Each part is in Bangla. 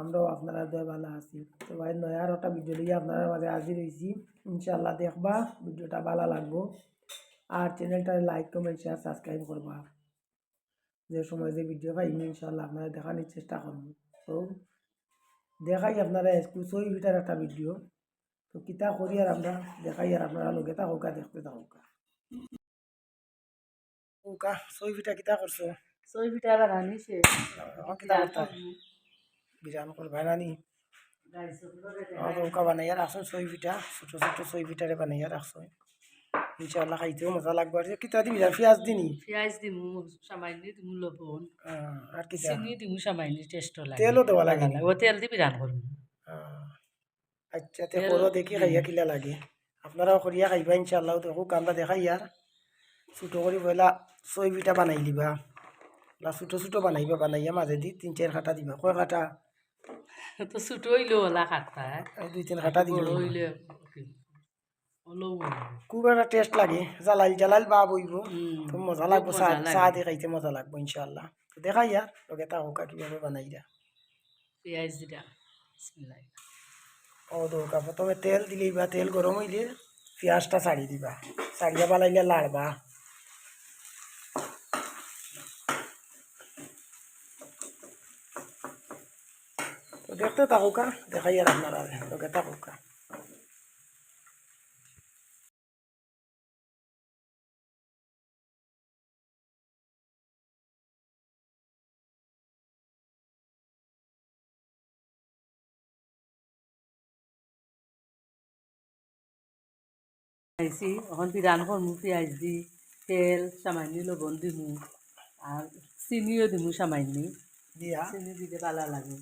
আমরাও আপনারা দয় ভালো আছি। তো ভাই নয়ার একটা ভিডিও লিয়ে আপনারা মাঝে হাজির হয়েছি। ইনশাআল্লাহ দেখবা ভিডিওটা ভালো লাগবো। আর চ্যানেলটা লাইক কমেন্ট শেয়ার সাবস্ক্রাইব করবা। যে সময় যে ভিডিও পাই ইনশাআল্লাহ আপনারা দেখানোর চেষ্টা করব। তো দেখাই আপনারা ছয় ভিটার একটা ভিডিও তো কিতা করি আর আমরা দেখাই আর আপনারা লোকে থাকুকা দেখতে থাকুকা। ছয় ভিটা কিতা করছ? পিঠা বানানি সে কিতা বিরান করবা নানি ওকা বানাইয়া রাখছো ছয় পিঠা ছোট ছোট ছয় পিঠারে বানাইয়া রাখছো। ইনশাআল্লাহ খাইতেও মজা লাগবে। আর কিতা দিবি পেঁয়াজ দিনি? পিঁয়াজ দিমু সামান্য দিমু লবণ। আর কিতা? চিনি দিমু সামান্য টেস্ট লাগে। তেলও দেওয়া লাগে নি? ও তেল দি বিরান করমু আচ্ছা তে করো দেখি খাইয়া কিলা লাগে। আপনারাও করিয়া খাইবা ইনশাআল্লাহ। দেখো আমরা দেখাই আর ছোটো করে পয়লা ছয় পিঠা বানাই দিবা। ছোটো ছোটো বানাইবা বানাইয়া মাঝে দি তিন চার কাটা দিবা। কয় কাটা তো ছোট হইলেও ওলা এই দুই তিন কাটা দিবা হইলে খুব একটা টেস্ট লাগে। জালাল জালাল বা বইব। তো মজা লাগবো চা দিয়ে খাইতে মজা লাগবো ইনশাআল্লাহ। তো দেখাই আর লগে তা হোকা কীভাবে বানাই দিয়া পেঁয়াজ দিটা বিসমিল্লাহ। ও দৌকা প্রথমে তেল দিলেই বা তেল গরম হইলে পেঁয়াজটা ছাড়ি দিবা। ছাড়িয়া বালাইলে লাড়বা। তো থাকুকা দেখাই আর আপনারা লগে থাকুকা খাইছি এখন বিরান করমু পেঁয়াজ দি তেল সামান্য লবণ দিমু আর চিনিও দিমু সামান্য চিনি দিলে ভালো লাগে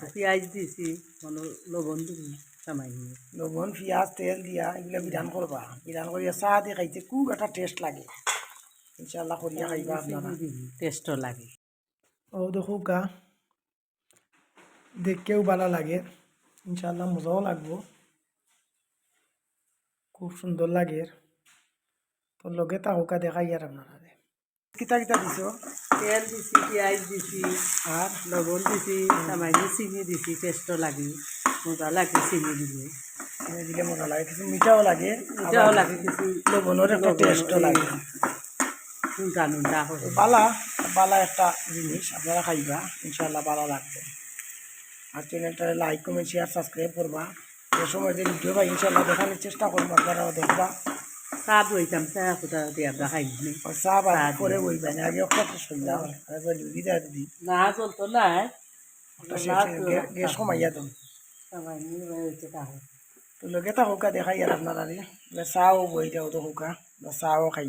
পেঁয়াজ দিছি মানে লবণ সামান্য। লবণ পিঁয়াজ তেল দিয়া এগুলা বিধান করবা বিধান করিয়া চাহ দিয়ে খাইতে খুব একটা টেস্ট লাগে। ইনশাল্লাহ করিয়া খাইবা আপনারা। টেস্টও লাগে। ও দেখো গা দেখতেও ভালো লাগে। ইনশাল্লাহ মজাও লাগবো। খুব সুন্দর লাগে। তো লগে তাহুকা দেখাই আর আপনারা। কিতা কিতা দিছ? তেল দিছি পেঁয়াজ দিছি আর লবণ দিছি সামান্য চিনি দিছি টেস্টও লাগে মজা লাগে চিনি দিলে। দিলে মজা লাগে কিছু মিঠাও লাগে মিঠাও লাগে কিছু লবণের একটা টেস্টও লাগে। নুনটা নুনটা করে বালা বালা একটা জিনিস আপনারা খাইবা ইনশাল্লাহ বালা লাগবে। আর চ্যানেলটা লাইক কমেন্ট শেয়ার সাবস্ক্রাইব করবা। যে সময় যে ভিডিও পাই ইনশাল্লাহ দেখানোর চেষ্টা করব আপনারাও দেখবা। সাপ হইতাম সাপটা দিয়ে আমরা খাই সাপ আর করে বইবেন আগে কত সন্ধ্যা আবার লুকি দেয় দিদি না জল তো না সময় তো তো লগে তা হোকা দেখাই আর আপনারা চাও বই যাও তো হোকা বা চাও খাই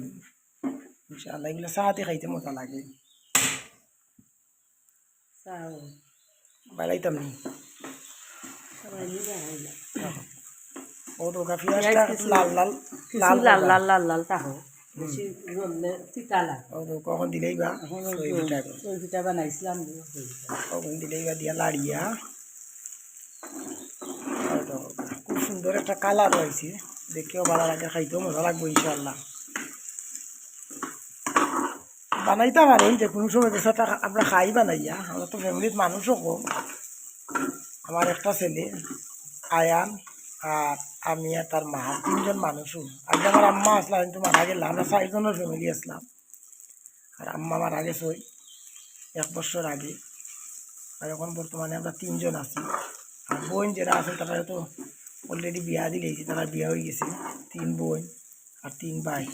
ইনশাআল্লাহ এগুলো চাহাতে খাইতে মজা লাগে চাও বেলাইতাম নি খুব সুন্দর একটা কালার রয়েছে দেখেও ভালো লাগে খাইতেও মজা লাগবে ইনশাল্লাহ বানাইতে পারেন যে কোনো সময় কিছু একটা আমরা খাই বানাইয়া আমরা তো ফ্যামিলির মানুষও কম আমার একটা ছেলে আয়ান আর আমি আর তার মা, তিনজন মানুষও আগে আমার আম্মা আসলাম কিন্তু মারা গেলাম, আমরা চারজনের ফ্যামিলি আসলাম। আর আম্মা মারা গেছে ওই এক বছর আগে। আর এখন বর্তমানে আমরা তিনজন আছি। আর বোন যারা আছে, তারা তো অলরেডি বিয়া দিলেছি তারা বিয়া হয়ে গেছে। তিন বোন আর তিন ভাই।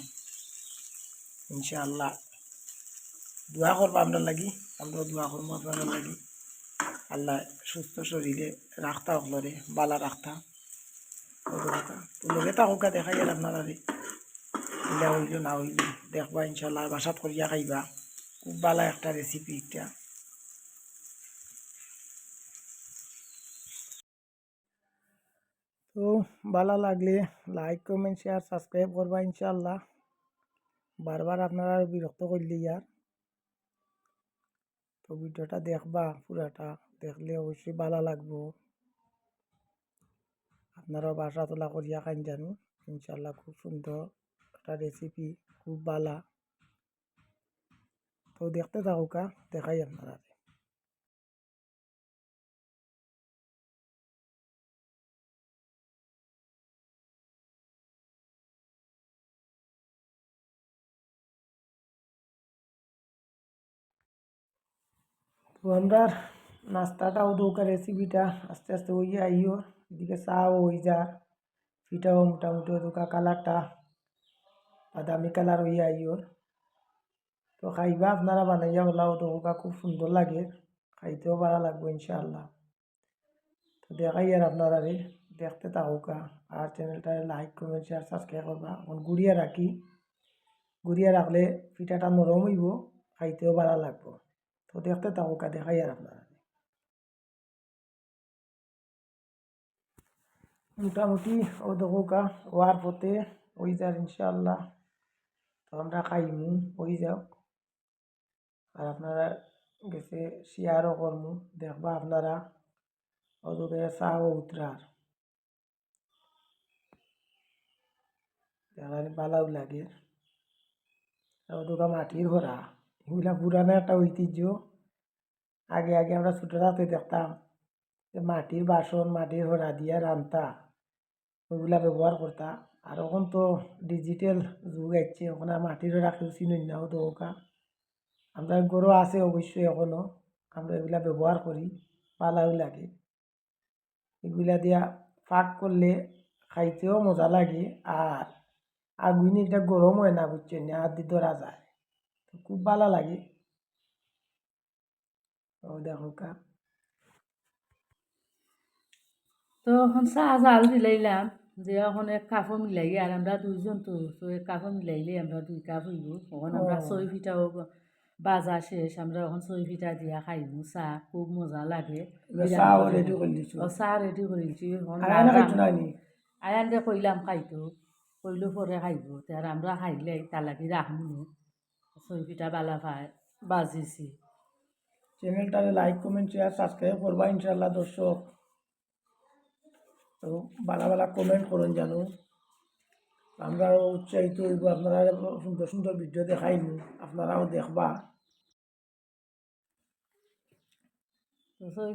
ইনশাআল্লাহ। দোয়া করব আমরা লাগি আমরা দোয়া করব আপনার লাগি। আল্লাহ সুস্থ শরীরে রাখতা হলরে বালা রাখতা। লগে তাহুকা দেখাই আর আপনারা ইলা না হইল দেখবা ইনশাল্লাহ বাসাত করিয়া খাইবা খুব বালা একটা রেসিপি এটা তো ভালো লাগলে লাইক কমেন্ট শেয়ার সাবস্ক্রাইব করবা ইনশাল্লাহ বারবার আপনারা বিরক্ত করলে ইয়ার তো ভিডিওটা দেখবা পুরাটা দেখলে অবশ্যই ভালো লাগবো আপনারাও বাসা তোলা করিয়া খান জানো। ইনশাল্লাহ খুব সুন্দর একটা রেসিপি খুব ভালা তো দেখতে থাকুকা দেখাই আপনারা। তো আমরা নাস্তাটাও দৌকা রেসিপিটা আস্তে আস্তে হইয়া আইও। এদিকে চাও হয়ে যা, পিঠাও মোটামুটি দৌকা কালারটা। বাদামি কালার হইয়া আইও তো খাইবা, আপনারা বানাইয়া বলাও দৌকা খুব সুন্দর লাগে। খাইতেও ভালো লাগবে, ইনশাআল্লাহ। তো দেখাই আর আপনারা রে দেখতে থাকুকা আর। চ্যানেলটা লাইক, কমেন্ট, শেয়ার, সাবস্ক্রাইব করবা। এখন গুড়িয়া রাখি। গুড়িয়া রাখলে পিঠাটা নরম হইব, খাইতেও ভালো লাগবো। তো দেখতে থাকুকা দেখাই আর আপনারা। মোটামুটি ও দেখুকা হওয়ার পথে ওই যার ইনশাল্লাহ তো আমরা খাইমু, ওই যাও আর আপনারা গেছে শেয়ারও করমু, দেখবা আপনারা ওদিকে চাও উতরার। দেখার ভালোও লাগে। ওদিকে মাটির ঘোরা এগুলা পুরানো একটা ঐতিহ্য। আগে আগে আমরা ছোটো রাতে দেখতাম। মাটির বাসন, মাটির ঘোড়া দিয়া রান্তা, ওইগুলা ব্যবহার করতা। আর এখন তো ডিজিটাল যুগ আসছে এখন আর মাটির ঘোড়া কেউ চিনি নাও তো আমরা গরু আছে অবশ্যই এখনও আমরা এগুলা ব্যবহার করি ভালোও লাগে। এগুলা দিয়া ফাঁক করলে খাইতেও মজা লাগে, আর আগুন এটা গরম হয় না, বুঝছেন না, হাত দিয়ে ধরা যায়। খুব ভালো লাগে। ও দেখো কা তো এখন চাহ জাল দিলাইলাম যে এখন এক কাপও মিলাই আর আমরা দুইজন তো তো এক কাপও মিলাইলে আমরা দুই কাপ হইব। এখন আমরা। ছয় পিঠাও বাজা শেষ আমরা এখন ছয় পিঠা দিয়া খাইমু। চাহ খুব মজা লাগে। চাও রেডি করে দিছো? চাহ আয়না দে কইলাম খাইতো কইলো পরে খাইব। তার আমরা খাইলে তালাকি রাখমু। ছয় পিঠা বালা ভাই বাজিছি। চ্যানেলটারে লাইক কমেন্ট শেয়ার সাবস্ক্রাইব করবা ইনশাল্লাহ দর্শক। তো ভালো ভালো কমেন্ট করুন জানো। আমরাও উৎসাহিত হইব আপনারা সুন্দর সুন্দর ভিডিও দেখাইনু আপনারাও দেখবা।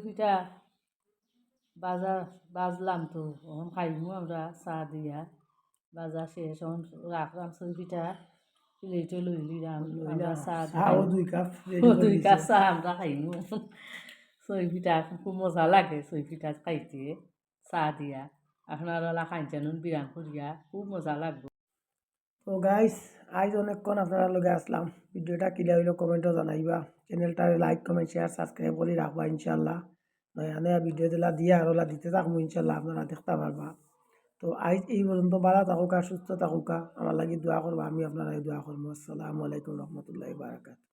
পিঠা বাজা বাজলাম তো এখন খাইমু আমরা চাহ দিয়া। বাজা শেষ এখন রাখলাম ছয় পিঠা প্লেটে লই লিলাম আমরা দুই কাপ দুই। কাপ চাহ আমরা খাইমু। ছয় পিঠা খুব মজা লাগে ছয় পিঠা খাইতে। চাহ দিয়া আপনারা খাইছেন বিরান করিয়া খুব মজা লাগবে তো গাইস আজ অনেকক্ষণ আপনারা লগে আসলাম ভিডিওটা কিলা হইল কমেন্টও জানাইবা চ্যানেলটারে লাইক কমেন্ট শেয়ার সাবস্ক্রাইব করে রাখবা ইনশাল্লাহ নয়া নয়া ভিডিও দিলা দিয়া আর ওলা দিতে থাকব ইনশাল্লাহ আপনারা দেখতে পারবা তো আজ এই পর্যন্ত ভালো থাকুকা সুস্থ থাকুকা আমার লাগি দোয়া করবা আমি আপনারা দোয়া করব আসসালামু আলাইকুম রহমতুল্লাহ বারাকাত